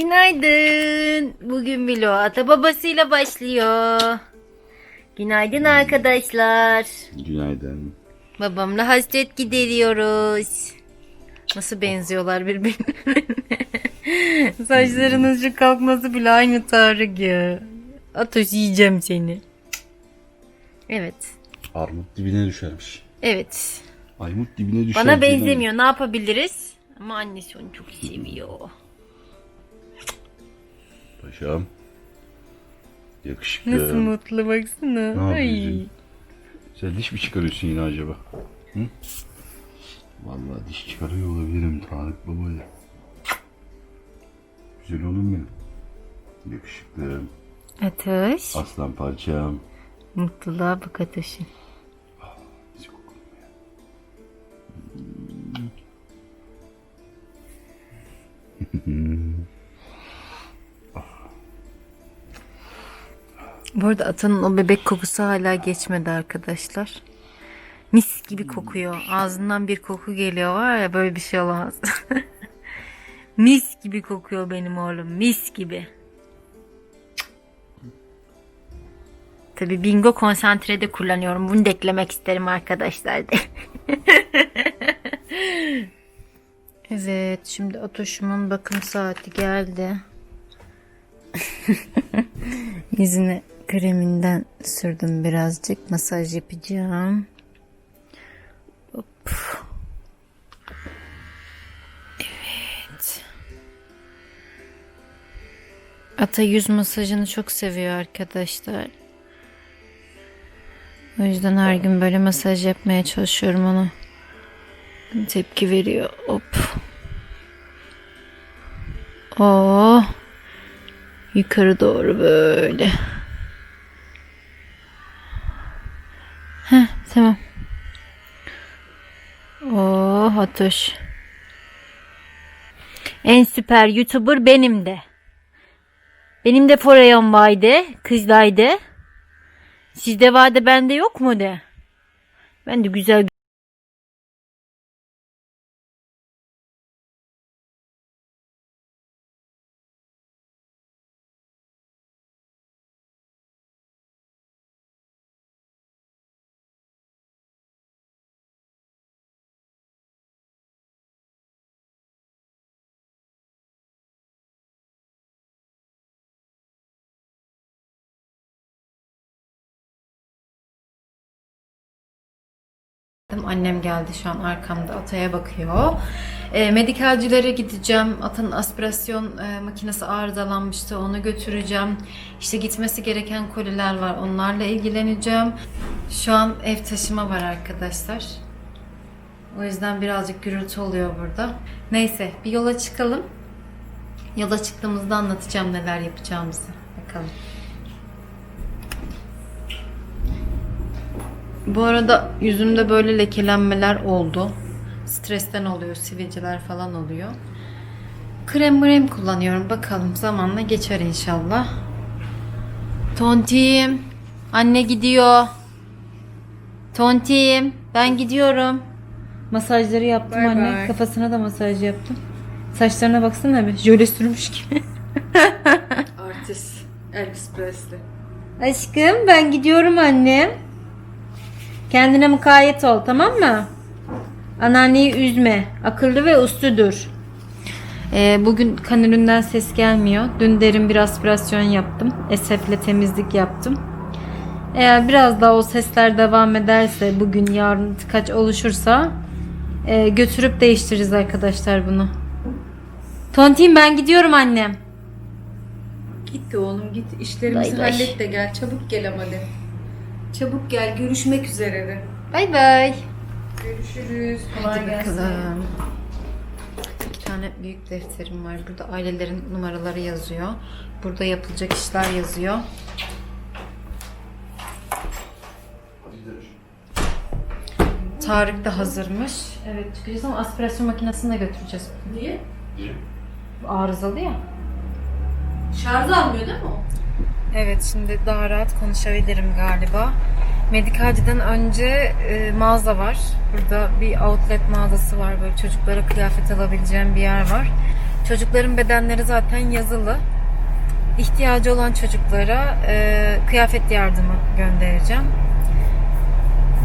Günaydın. Bugün Milo ata babasıyla başlıyor. Günaydın arkadaşlar. Günaydın. Babamla hasret gideriyoruz. Nasıl benziyorlar birbirlerine. Saçlarının şu kalkması bile aynı Tarık ya. Atoş yiyeceğim seni. Evet. Armut dibine düşermiş. Evet. Aymut dibine düşer. Bana benzemiyor. Ne yapabiliriz? Ama annesi onu çok seviyor. Paşam. Yakışıklı. Nasıl mutlu baksana. Ne Ay. Sen diş mi çıkarıyorsun yine acaba? Hı? Vallahi diş çıkarıyor olabilirim Tarık babaya. Güzel oğlum benim. Yakışıklı. Atoş. Aslan parçam. Mutluluğa bak Atoş'un. Bu arada atanın o bebek kokusu hala geçmedi arkadaşlar. Mis gibi kokuyor. Ağzından bir koku geliyor var ya böyle bir şey olamaz. mis gibi kokuyor benim oğlum. Mis gibi. Tabi bingo konsantrede kullanıyorum. Bunu da eklemek isterim arkadaşlar de. evet şimdi Atoş'umun bakım saati geldi. Yüzüne kreminden sürdüm birazcık. Masaj yapacağım. Hop. Evet. Ata yüz masajını çok seviyor arkadaşlar. O yüzden her gün böyle masaj yapmaya çalışıyorum ona. Tepki veriyor. Hop. Oh. Yukarı doğru böyle. Heh, tamam. Oh Atoş. En süper YouTuber benim de. Benim de Forayon vardı. Kızlaydı. Sizde vardı bende yok mu de. Ben de güzel Annem geldi şu an arkamda Atay'a bakıyor. E, medikalcilere gideceğim. Ata'nın aspirasyon e, makinesi arızalanmıştı. Onu götüreceğim. İşte gitmesi gereken koliler var. Onlarla ilgileneceğim. Şu an ev taşıma var arkadaşlar. O yüzden birazcık gürültü oluyor burada. Neyse bir yola çıkalım. Yola çıktığımızda anlatacağım neler yapacağımızı. Bakalım. Bu arada yüzümde böyle lekelenmeler oldu. Stresten oluyor, sivilceler falan oluyor. Krem mrem kullanıyorum. Bakalım zamanla geçer inşallah. Tontiğim. Anne gidiyor. Tontiğim. Ben gidiyorum. Masajları yaptım Bay anne. bay. Kafasına da masaj yaptım. Saçlarına baksana bir. Jöle sürmüş gibi. Artist. Elvis Presley. Aşkım ben gidiyorum annem. Kendine mukayyet ol tamam mı? Anneanneyi üzme. Akıllı ve usludur. Ee, bugün kan üründen ses gelmiyor. Dün derin bir aspirasyon yaptım. Esefle temizlik yaptım. Eğer biraz daha o sesler devam ederse bugün yarın tıkaç oluşursa e, götürüp değiştiririz arkadaşlar bunu. Tontiğim ben gidiyorum annem. Git de oğlum git. İşlerimizi Bay bay. hallet de gel. Çabuk gel ama de. Çabuk gel. Görüşmek üzere de. Bay bay. Görüşürüz. Kolay gelsin. Bakalım. İki tane büyük defterim var. Burada ailelerin numaraları yazıyor. Burada yapılacak işler yazıyor. Tarık da hazırmış. Evet çıkacağız ama aspirasyon makinesini de götüreceğiz. Niye? Arızalı ya. Şarj almıyor değil mi o? Evet şimdi daha rahat konuşabilirim galiba. Medikalciden önce e, mağaza var. Burada bir outlet mağazası var. Böyle çocuklara kıyafet alabileceğim bir yer var. Çocukların bedenleri zaten yazılı. İhtiyacı olan çocuklara e, kıyafet yardımı göndereceğim.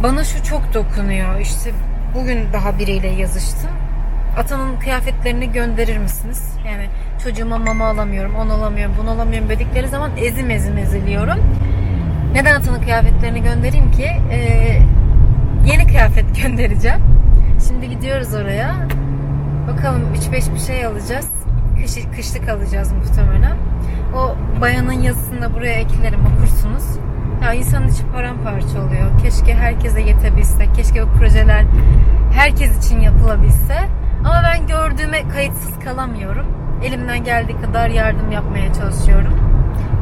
Bana şu çok dokunuyor. İşte bugün daha biriyle yazıştım. Atanın kıyafetlerini gönderir misiniz? Yani çocuğuma mama alamıyorum, onu alamıyorum, bunu alamıyorum dedikleri zaman ezim ezim eziliyorum. Neden atanın kıyafetlerini göndereyim ki? Ee, yeni kıyafet göndereceğim. Şimdi gidiyoruz oraya. Bakalım 3-5 bir şey alacağız. Kış, kışlık alacağız muhtemelen. O bayanın yazısını da buraya eklerim okursunuz. Ya insanın içi paramparça oluyor. Keşke herkese yetebilse. Keşke bu projeler herkes için yapılabilse. Ama ben gördüğüme kayıtsız kalamıyorum. Elimden geldiği kadar yardım yapmaya çalışıyorum.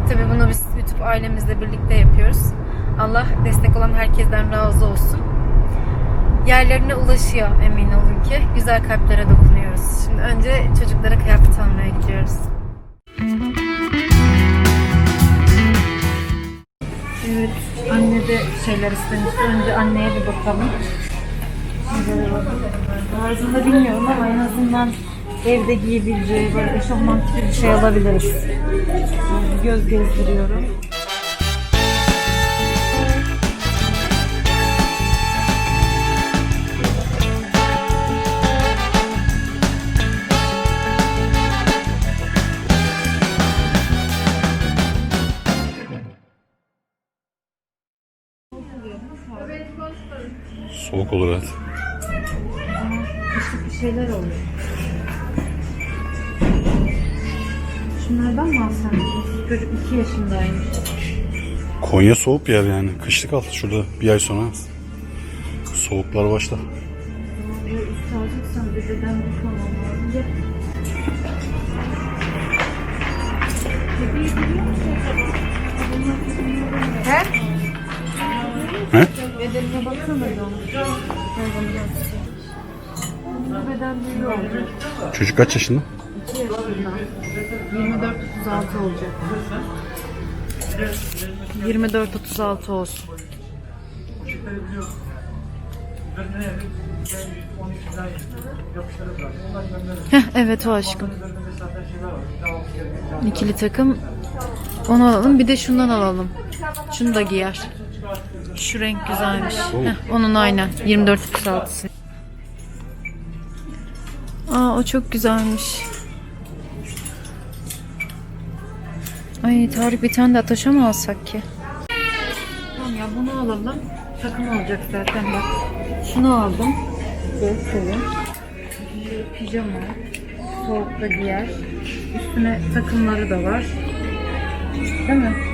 Tabii bunu biz YouTube ailemizle birlikte yapıyoruz. Allah destek olan herkesten razı olsun. Yerlerine ulaşıyor emin olun ki. Güzel kalplere dokunuyoruz. Şimdi önce çocuklara kıyafet almaya gidiyoruz. Evet, anne de şeyler istemişti. Önce anneye bir bakalım. Tarzında bilmiyorum ama en azından evde giyebileceği böyle eşofman tipi bir şey alabiliriz. Göz gezdiriyorum. Soğuk olur evet. Kışlık bir şeyler oluyor. Şunlardan mı alsam? Çocuk 2 yaşındaymış. Konya soğuk bir yer yani. Kışlık al. Şurada bir ay sonra soğuklar başla. Alacaksan dededen lazım. Gel. He? He? Bedenine onu. Onun beden büyüğü olacak. Çocuk kaç yaşında? 2 yaşında. 24-36 olacak. 24-36 olsun. Heh, evet o aşkım. İkili takım. Onu alalım. Bir de şundan alalım. Şunu da giyer. Şu renk güzelmiş. Heh, onun aynen. 24-36'sı. Aa o çok güzelmiş. Ay Tarık bir tane de ataşa mı alsak ki? Tamam ya bunu alalım. Takım olacak zaten bak. Şunu aldım. Böyle Pijama. Soğukta giyer. Üstüne takımları da var. Değil mi?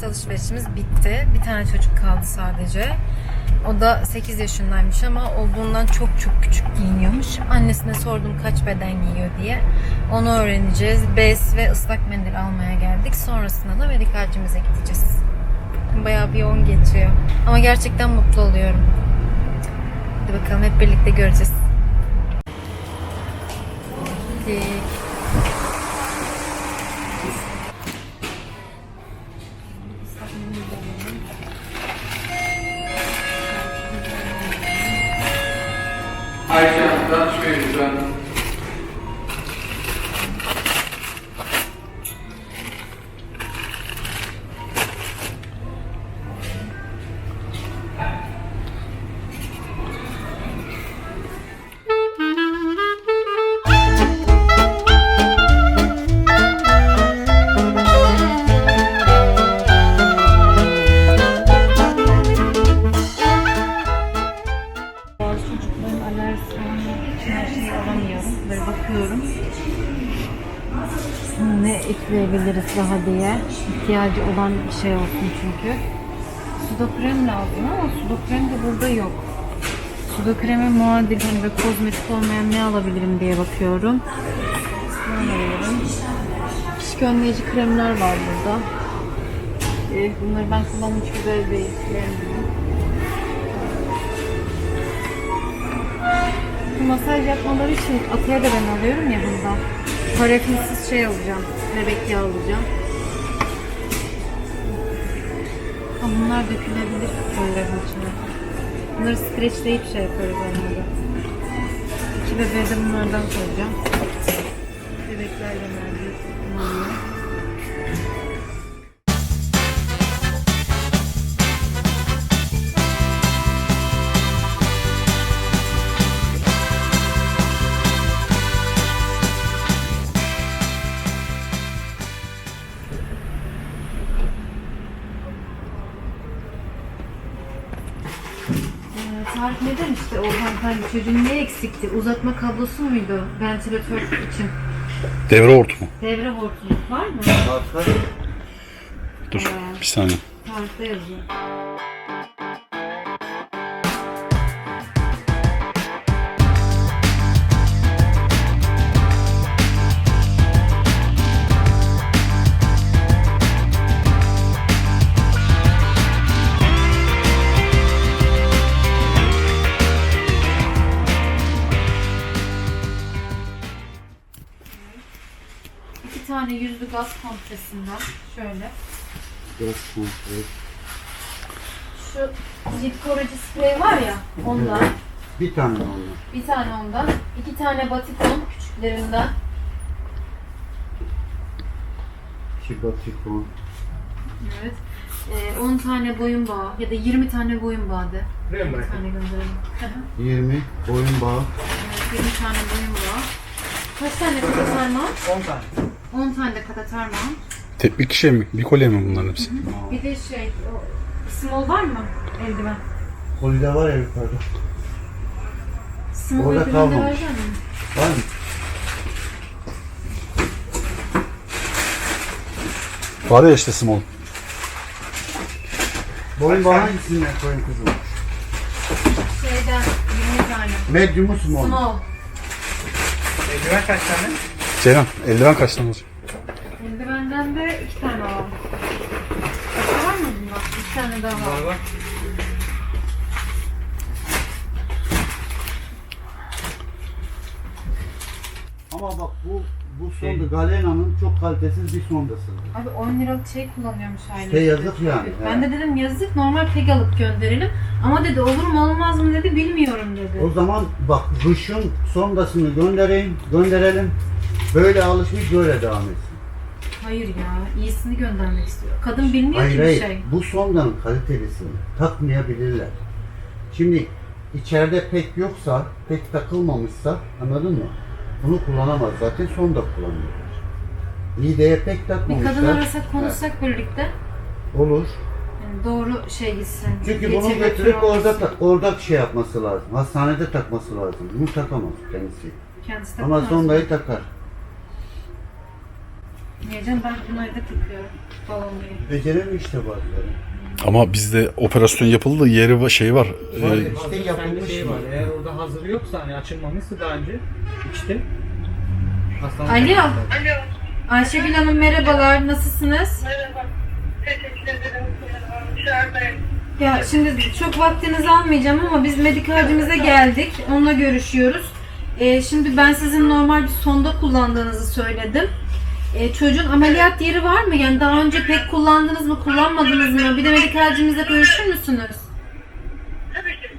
Kıyafet alışverişimiz bitti. Bir tane çocuk kaldı sadece. O da 8 yaşındaymış ama olduğundan çok çok küçük giyiniyormuş. Annesine sordum kaç beden giyiyor diye. Onu öğreneceğiz. Bez ve ıslak mendil almaya geldik. Sonrasında da medikalcimize gideceğiz. Bayağı bir yoğun geçiyor. Ama gerçekten mutlu oluyorum. Hadi bakalım hep birlikte göreceğiz. Gittik. Şöyle daha diye. İhtiyacı olan bir şey olsun çünkü. Sudokrem lazım ama sudokrem de burada yok. Sudokreme muadil hani böyle kozmetik olmayan ne alabilirim diye bakıyorum. Ne alabilirim? Pişik önleyici kremler var burada. Eh, bunları ben kullandım hiç güzel değil. Bu masaj yapmaları için Ataya da ben alıyorum ya bundan. parafinsiz şey alacağım. Bebek yağı alacağım. Bunlar dökülebilir koyların içine. Bunları streçleyip şey yaparız onları. İki bebeğe de bunlardan koyacağım. Bebekler genelde Tarık ne demişti Orhan Kanka çocuğun ne eksikti? Uzatma kablosu muydu ventilatör için? Devre hortumu. Devre hortumu var mı? Dur bir saniye. Tarık'ta yazıyor. Gaz kompresinden şöyle. Şu cilt koruyucu sprey var ya ondan. Bir tane oldu. Bir tane ondan. iki tane batikon küçüklerinden. Şibatikon. Evet. Ee, 10 tane boyun bağı ya da 20 tane boyun bağı de. Buraya mı Bir bırakayım? tane gönderelim. Hı hı. 20 boyun bağı. Evet, 20 tane boyun bağı. Kaç tane katatarman? 10 tane. 10 tane de katatarman. Tek bir kişiye mi? Bir kolye mi bunların hepsi? Bir de şey, o small var mı? Eldiven. Kolide var ya yukarıda. Small Orada eldiven de kalmamış. verecek misin? Var mı? Var ya işte small. Boyun bağı hangisini koyun kızım? Şeyden 20 tane. Medium'u small. Small. Eldiven kaç tane? Ceylan eldiven kaç tane olacak? Eldivenden de 2 tane alalım. Başka var mı bunda? 2 tane daha var. Var var. Ama bak bu bu sonda Galena'nın çok kalitesiz bir sondası. Abi 10 liralık şey kullanıyormuş aile. İşte yazık yani. Ben de dedim yazık normal peg alıp gönderelim. Ama dedi olur mu olmaz mı dedi bilmiyorum dedi. O zaman bak Ruş'un sondasını göndereyim, gönderelim. Böyle alışmış böyle devam etsin. Hayır ya iyisini göndermek istiyor. Kadın bilmiyor Hayır ki bir hayır. şey. Bu sondanın kalitelisini takmayabilirler. Şimdi içeride pek yoksa, pek takılmamışsa anladın mı? Bunu kullanamaz. Zaten sonda kullanıyorlar. Mideye pek Bir takmamışlar. kadın arasak konuşsak birlikte. Evet, Olur. Yani doğru şey gitsin. Çünkü getir bunu götür götürüp orada ta- orada şey yapması lazım. Hastanede takması lazım. Bunu takamaz kendisi. Kendisi Ama takmaz. sondayı takar. Diyeceğim ben bunları da takıyorum. Balonluyu. Beceremiyor işte bazıları. Ama bizde operasyon yapıldı yeri va- şey var. Var Ee, ya, işte Sende yapılmış şey mı? var. Eğer orada hazır yoksa hani açılmamışsa daha önce içti. Hastanede Alo. Alo, Ayşegül Hanım merhabalar. Nasılsınız? merhaba. Teşekkür ederim. Dışarıdayım. Ya şimdi çok vaktinizi almayacağım ama biz medikalcimize geldik. Onunla görüşüyoruz. Ee, şimdi ben sizin normal bir sonda kullandığınızı söyledim. Ee, çocuğun ameliyat yeri var mı? Yani daha önce pek kullandınız mı, kullanmadınız mı? Bir de medikalcimizle görüşür müsünüz? Tabii ki.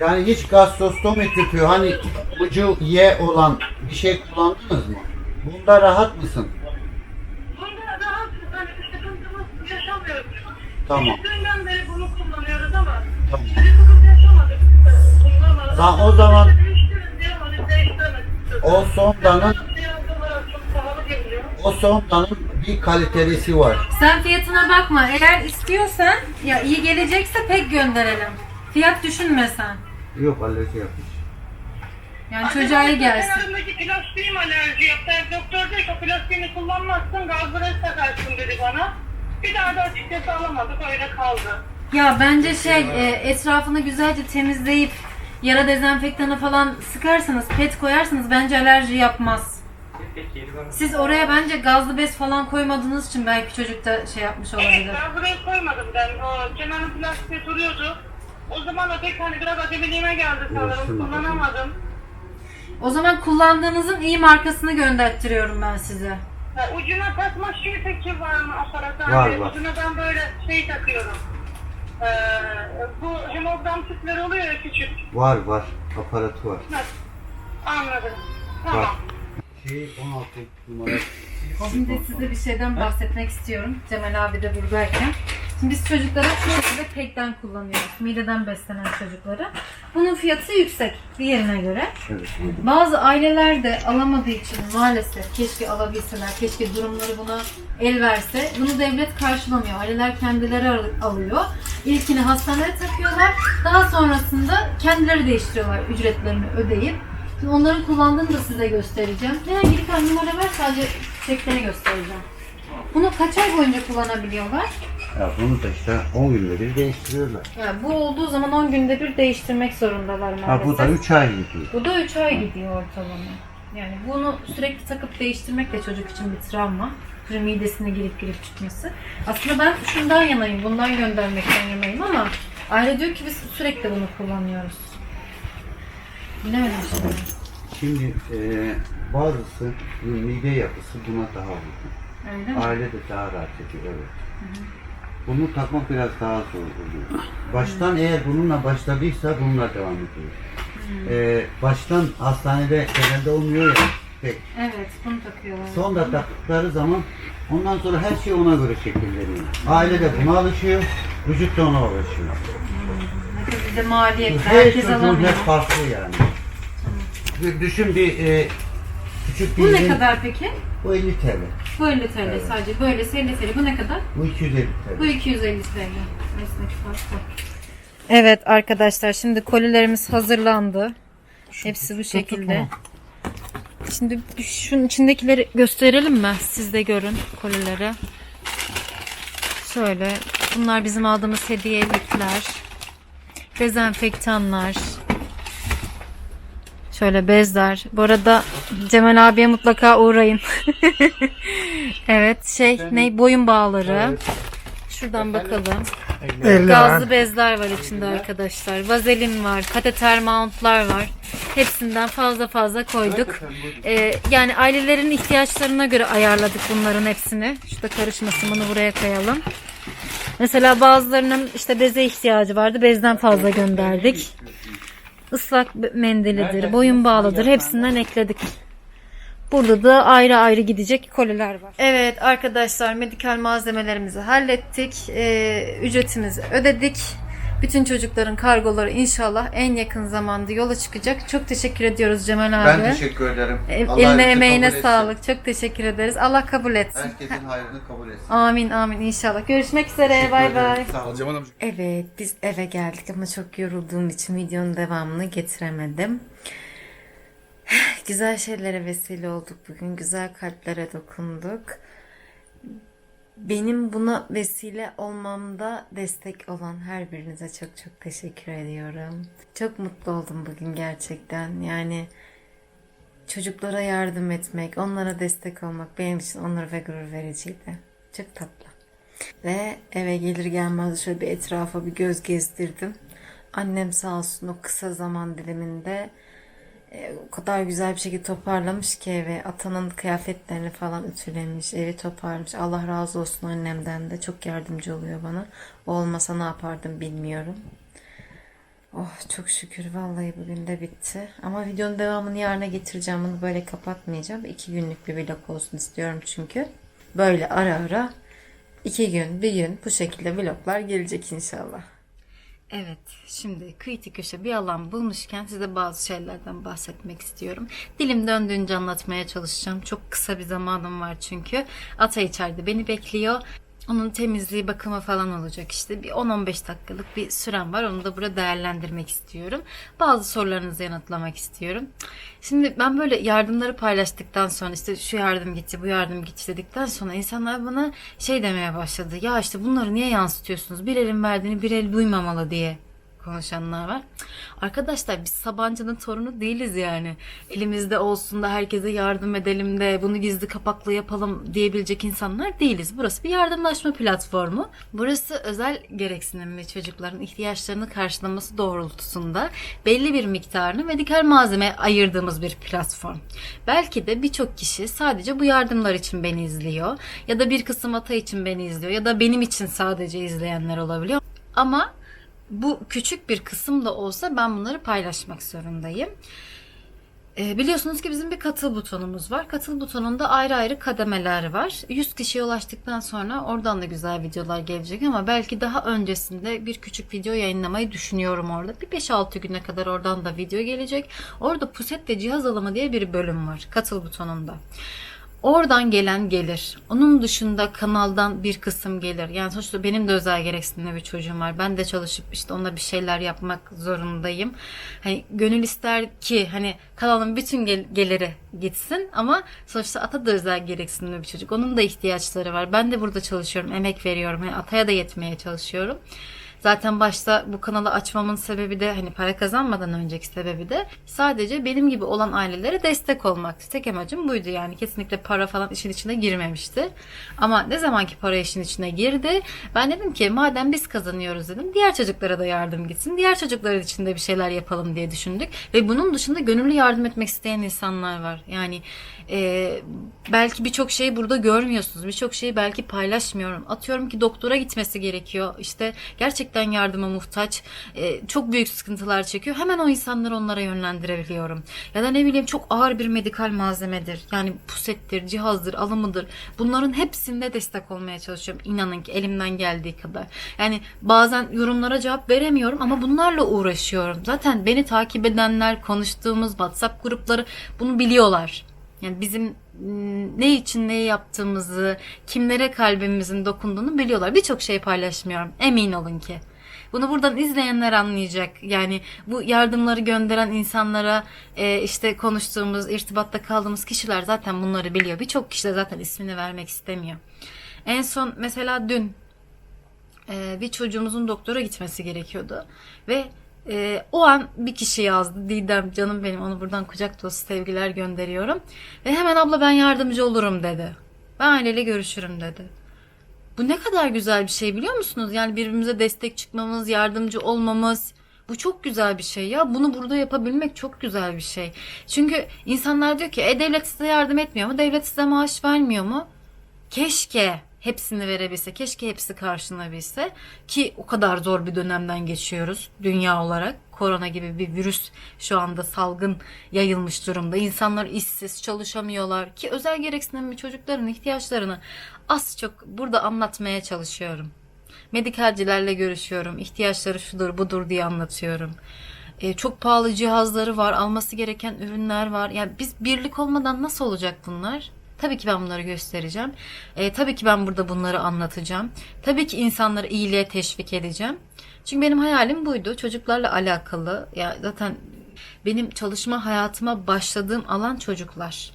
Yani hiç gastrostomi tüpü hani ucu Y olan bir şey kullandınız mı? Bunda rahat mısın? Bunda rahat, hani bir sıkıntımız yaşamıyoruz. Tamam. Dünden beri bunu kullanıyoruz ama Tamam. bir sıkıntı yaşamadık. Bundan Tamam, o zaman- Değiştirin diye hani değiştiremedik. O sondanın Fiyat olarak çok pahalı geliyor. O sondanın bir kalitelisi var. Sen fiyatına bakma. Eğer istiyorsan, ya iyi gelecekse pek gönderelim. Fiyat düşünmesen. Yok alerji yapmış. Yani çocuğa iyi gelsin. Kenarındaki plastiğim alerji yaptı. Doktor diyor ki o plastiğini kullanmazsın, gazları takarsın dedi bana. Bir daha da açıkçası alamadık, öyle kaldı. Ya bence şey e, etrafını güzelce temizleyip yara dezenfektanı falan sıkarsanız, pet koyarsanız bence alerji yapmaz. Siz oraya bence gazlı bez falan koymadığınız için belki çocuk da şey yapmış Evet, olabilir. ben buraya koymadım ben. O kenarın plastiği duruyordu. O zaman da pek hani biraz acemiliğime geldi sanırım. Kullanamadım. O zaman kullandığınızın iyi markasını gönderttiriyorum ben size. Ha, ucuna takma şey peki var mı aparat? Var, abi? var. Ucuna ben böyle şey takıyorum. Ee, bu hemogram tüpleri oluyor ya küçük. Var var. Aparatı var. Ha, anladım. Var. Şey 16 numara. Şimdi size bir şeyden bahsetmek istiyorum. Cemal abi de buradayken. Şimdi biz çocuklara şu şekilde pekten kullanıyoruz. Mideden beslenen çocukları. Bunun fiyatı yüksek diğerine göre. Evet. Bazı aileler de alamadığı için maalesef keşke alabilseler, keşke durumları buna el verse. Bunu devlet karşılamıyor. Aileler kendileri al- alıyor. İlkini hastaneye takıyorlar. Daha sonrasında kendileri değiştiriyorlar ücretlerini ödeyip. Şimdi onların kullandığını da size göstereceğim. Veya gidip numara ver sadece çeklerini göstereceğim. Bunu kaç ay boyunca kullanabiliyorlar? Ya bunu da işte 10 günde bir değiştiriyorlar. Yani bu olduğu zaman 10 günde bir değiştirmek zorundalar maalesef. Ha bu da 3 ay gidiyor. Bu da 3 ay gidiyor ortalama. Yani bunu sürekli takıp değiştirmek de çocuk için bir travma. Çünkü midesine girip girip çıkması. Aslında ben şundan yanayım, bundan göndermekten yanayım ama aile diyor ki biz sürekli bunu kullanıyoruz. Bilemedim şimdi. Şimdi e, bazısı mide yapısı buna daha uygun. Öyle mi? Aile de daha rahat ediyor evet. Bunu takmak biraz daha zor oluyor. Baştan eğer bununla başladıysa bununla devam ediyor. E, baştan hastanede genelde olmuyor ya pek. Evet, bunu takıyorlar. Sonra taktıkları zaman ondan sonra her şey ona göre şekilleniyor. Aile de buna alışıyor, vücut da ona alışıyor. Ne kadar bir de maliyetli, Her herkes alamıyor. hep farklı yani. Bir Düşün bir e, küçük bir Bu ne kadar peki? Bu 50 TL. Bu 50 TL sadece. Böylesi 50 TL. Bu ne kadar? Bu 250 Bu TL. 250 TL. Fark bu. Evet arkadaşlar şimdi kolilerimiz hazırlandı. Hepsi bu şekilde. Şimdi şunun içindekileri gösterelim mi? Siz de görün kolileri. Şöyle. Bunlar bizim aldığımız hediyelikler. Dezenfektanlar. Şöyle bezler. Bu arada Cemal abiye mutlaka uğrayın. evet şey ne boyun bağları. Şuradan bakalım. Gazlı bezler var içinde arkadaşlar. Vazelin var, kateter mountlar var. Hepsinden fazla fazla koyduk. Ee, yani ailelerin ihtiyaçlarına göre ayarladık bunların hepsini. Şurada karışmasın bunu buraya koyalım. Mesela bazılarının işte beze ihtiyacı vardı. Bezden fazla gönderdik. Islak mendilidir, boyun bağlıdır. Hepsinden ekledik. Burada da ayrı ayrı gidecek koliler var. Evet arkadaşlar medikal malzemelerimizi hallettik. Ee, ücretimizi ödedik. Bütün çocukların kargoları inşallah en yakın zamanda yola çıkacak. Çok teşekkür ediyoruz Cemal abi. Ben teşekkür ederim. E- Allah Eline emeğine sağlık. Çok teşekkür ederiz. Allah kabul etsin. Herkesin hayrını kabul etsin. Amin amin inşallah. Görüşmek üzere. Bay bay. Sağ olun. Evet biz eve geldik ama çok yorulduğum için videonun devamını getiremedim. Güzel şeylere vesile olduk bugün. Güzel kalplere dokunduk. Benim buna vesile olmamda destek olan her birinize çok çok teşekkür ediyorum. Çok mutlu oldum bugün gerçekten. Yani çocuklara yardım etmek, onlara destek olmak benim için onur ve gurur vericiydi. Çok tatlı. Ve eve gelir gelmez şöyle bir etrafa bir göz gezdirdim. Annem sağ olsun o kısa zaman diliminde e, o kadar güzel bir şekilde toparlamış ki evi. Atanın kıyafetlerini falan ütülemiş, evi toparlamış. Allah razı olsun annemden de çok yardımcı oluyor bana. Olmasa ne yapardım bilmiyorum. Oh çok şükür vallahi bugün de bitti. Ama videonun devamını yarına getireceğim. Bunu böyle kapatmayacağım. İki günlük bir vlog olsun istiyorum çünkü. Böyle ara ara iki gün, bir gün bu şekilde vloglar gelecek inşallah. Evet, şimdi kıyı köşe bir alan bulmuşken size bazı şeylerden bahsetmek istiyorum. Dilim döndüğünce anlatmaya çalışacağım. Çok kısa bir zamanım var çünkü. Ata içeride beni bekliyor. Onun temizliği, bakımı falan olacak işte. Bir 10-15 dakikalık bir sürem var. Onu da burada değerlendirmek istiyorum. Bazı sorularınızı yanıtlamak istiyorum. Şimdi ben böyle yardımları paylaştıktan sonra işte şu yardım gitti, bu yardım gitti dedikten sonra insanlar bana şey demeye başladı. Ya işte bunları niye yansıtıyorsunuz? Bir elin verdiğini bir el duymamalı diye konuşanlar var. Arkadaşlar biz Sabancı'nın torunu değiliz yani. Elimizde olsun da herkese yardım edelim de bunu gizli kapaklı yapalım diyebilecek insanlar değiliz. Burası bir yardımlaşma platformu. Burası özel gereksinimli çocukların ihtiyaçlarını karşılaması doğrultusunda belli bir miktarını medikal malzeme ayırdığımız bir platform. Belki de birçok kişi sadece bu yardımlar için beni izliyor ya da bir kısım ata için beni izliyor ya da benim için sadece izleyenler olabiliyor. Ama bu küçük bir kısım da olsa ben bunları paylaşmak zorundayım. Ee, biliyorsunuz ki bizim bir katıl butonumuz var. Katıl butonunda ayrı ayrı kademeler var. 100 kişiye ulaştıktan sonra oradan da güzel videolar gelecek ama belki daha öncesinde bir küçük video yayınlamayı düşünüyorum orada. Bir 5-6 güne kadar oradan da video gelecek. Orada puset ve cihaz alımı diye bir bölüm var katıl butonunda. Oradan gelen gelir. Onun dışında kanaldan bir kısım gelir. Yani sonuçta benim de özel gereksinimli bir çocuğum var. Ben de çalışıp işte ona bir şeyler yapmak zorundayım. Hani gönül ister ki hani kanalın bütün gel- geliri gitsin ama sonuçta ata da özel gereksinimli bir çocuk. Onun da ihtiyaçları var. Ben de burada çalışıyorum, emek veriyorum. Hani ataya da yetmeye çalışıyorum. Zaten başta bu kanalı açmamın sebebi de hani para kazanmadan önceki sebebi de sadece benim gibi olan ailelere destek olmaktı. Tek amacım buydu yani. Kesinlikle para falan işin içine girmemişti. Ama ne zamanki para işin içine girdi ben dedim ki madem biz kazanıyoruz dedim diğer çocuklara da yardım gitsin. Diğer çocuklar için de bir şeyler yapalım diye düşündük. Ve bunun dışında gönüllü yardım etmek isteyen insanlar var. Yani e, belki birçok şeyi burada görmüyorsunuz. Birçok şeyi belki paylaşmıyorum. Atıyorum ki doktora gitmesi gerekiyor. İşte gerçekten yardıma muhtaç. e, çok büyük sıkıntılar çekiyor. Hemen o insanları onlara yönlendirebiliyorum. Ya da ne bileyim çok ağır bir medikal malzemedir. Yani pusettir, cihazdır, alımıdır. Bunların hepsinde destek olmaya çalışıyorum. İnanın ki elimden geldiği kadar. Yani bazen yorumlara cevap veremiyorum ama bunlarla uğraşıyorum. Zaten beni takip edenler, konuştuğumuz WhatsApp grupları bunu biliyorlar. Yani bizim mm, ne için neyi yaptığımızı, kimlere kalbimizin dokunduğunu biliyorlar. Birçok şey paylaşmıyorum. Emin olun ki. Bunu buradan izleyenler anlayacak. Yani bu yardımları gönderen insanlara e, işte konuştuğumuz, irtibatta kaldığımız kişiler zaten bunları biliyor. Birçok kişi de zaten ismini vermek istemiyor. En son mesela dün e, bir çocuğumuzun doktora gitmesi gerekiyordu. Ve e, o an bir kişi yazdı. Didem canım benim onu buradan kucak dolusu sevgiler gönderiyorum. Ve hemen abla ben yardımcı olurum dedi. Ben aileyle görüşürüm dedi. Bu ne kadar güzel bir şey biliyor musunuz? Yani birbirimize destek çıkmamız, yardımcı olmamız. Bu çok güzel bir şey ya. Bunu burada yapabilmek çok güzel bir şey. Çünkü insanlar diyor ki e, devlet size yardım etmiyor mu? Devlet size maaş vermiyor mu? Keşke hepsini verebilse, keşke hepsi karşılanabilse ki o kadar zor bir dönemden geçiyoruz dünya olarak. Korona gibi bir virüs şu anda salgın yayılmış durumda. İnsanlar işsiz, çalışamıyorlar ki özel gereksinimli çocukların ihtiyaçlarını az çok burada anlatmaya çalışıyorum. Medikalcilerle görüşüyorum. ihtiyaçları şudur budur diye anlatıyorum. E, çok pahalı cihazları var. Alması gereken ürünler var. Yani biz birlik olmadan nasıl olacak bunlar? Tabii ki ben bunları göstereceğim. E, tabii ki ben burada bunları anlatacağım. Tabii ki insanları iyiliğe teşvik edeceğim. Çünkü benim hayalim buydu. Çocuklarla alakalı. Ya zaten benim çalışma hayatıma başladığım alan çocuklar.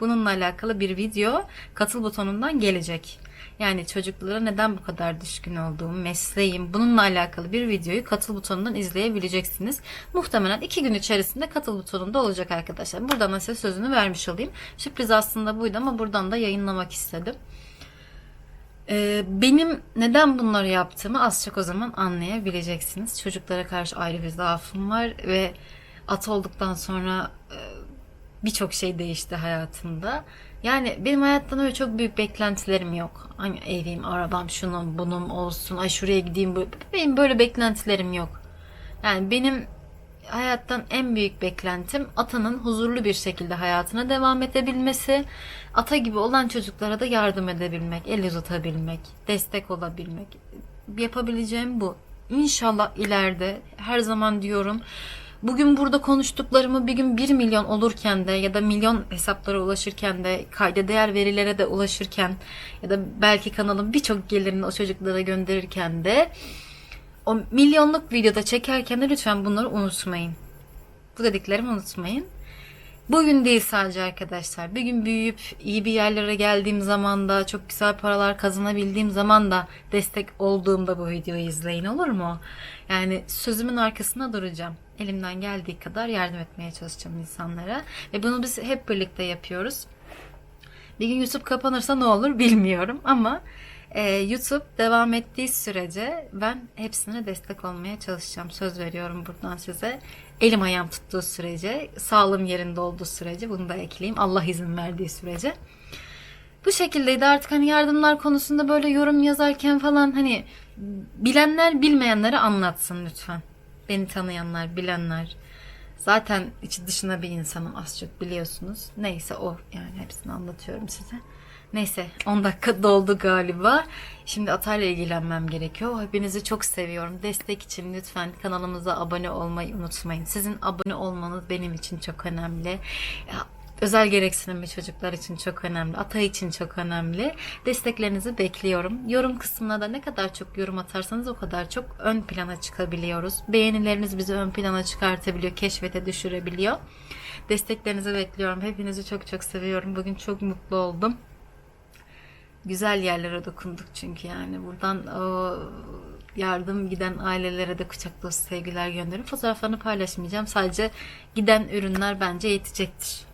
Bununla alakalı bir video katıl butonundan gelecek. Yani çocuklara neden bu kadar düşkün olduğum, mesleğim bununla alakalı bir videoyu katıl butonundan izleyebileceksiniz. Muhtemelen iki gün içerisinde katıl butonunda olacak arkadaşlar. Buradan da size sözünü vermiş olayım. Sürpriz aslında buydu ama buradan da yayınlamak istedim. Ee, benim neden bunları yaptığımı az çok o zaman anlayabileceksiniz. Çocuklara karşı ayrı bir zaafım var ve at olduktan sonra e, birçok şey değişti hayatımda. Yani benim hayattan öyle çok büyük beklentilerim yok. Hani evim, arabam, şunun, bunun olsun, ay şuraya gideyim. bu- Benim böyle beklentilerim yok. Yani benim hayattan en büyük beklentim atanın huzurlu bir şekilde hayatına devam edebilmesi, ata gibi olan çocuklara da yardım edebilmek, el uzatabilmek, destek olabilmek. Yapabileceğim bu. İnşallah ileride her zaman diyorum Bugün burada konuştuklarımı bir gün 1 milyon olurken de ya da milyon hesaplara ulaşırken de kayda değer verilere de ulaşırken ya da belki kanalın birçok gelirini o çocuklara gönderirken de o milyonluk videoda çekerken de lütfen bunları unutmayın. Bu dediklerimi unutmayın. Bugün değil sadece arkadaşlar. Bir gün büyüyüp iyi bir yerlere geldiğim zaman da çok güzel paralar kazanabildiğim zaman da destek olduğumda bu videoyu izleyin olur mu? Yani sözümün arkasında duracağım. Elimden geldiği kadar yardım etmeye çalışacağım insanlara. Ve bunu biz hep birlikte yapıyoruz. Bir gün YouTube kapanırsa ne olur bilmiyorum ama e, YouTube devam ettiği sürece ben hepsine destek olmaya çalışacağım. Söz veriyorum buradan size. Elim ayağım tuttuğu sürece, sağlığım yerinde olduğu sürece bunu da ekleyeyim. Allah izin verdiği sürece. Bu şekildeydi artık hani yardımlar konusunda böyle yorum yazarken falan hani bilenler bilmeyenlere anlatsın lütfen. Beni tanıyanlar, bilenler. Zaten içi dışına bir insanım az çok biliyorsunuz. Neyse o yani hepsini anlatıyorum size. Neyse 10 dakika doldu galiba. Şimdi Atay'la ilgilenmem gerekiyor. Hepinizi çok seviyorum. Destek için lütfen kanalımıza abone olmayı unutmayın. Sizin abone olmanız benim için çok önemli. Özel gereksinimli çocuklar için çok önemli. Atay için çok önemli. Desteklerinizi bekliyorum. Yorum kısmına da ne kadar çok yorum atarsanız o kadar çok ön plana çıkabiliyoruz. Beğenileriniz bizi ön plana çıkartabiliyor, keşfete düşürebiliyor. Desteklerinizi bekliyorum. Hepinizi çok çok seviyorum. Bugün çok mutlu oldum. Güzel yerlere dokunduk çünkü yani buradan o yardım giden ailelere de kucak dolusu sevgiler gönderiyorum. Fotoğraflarını paylaşmayacağım. Sadece giden ürünler bence yetecektir.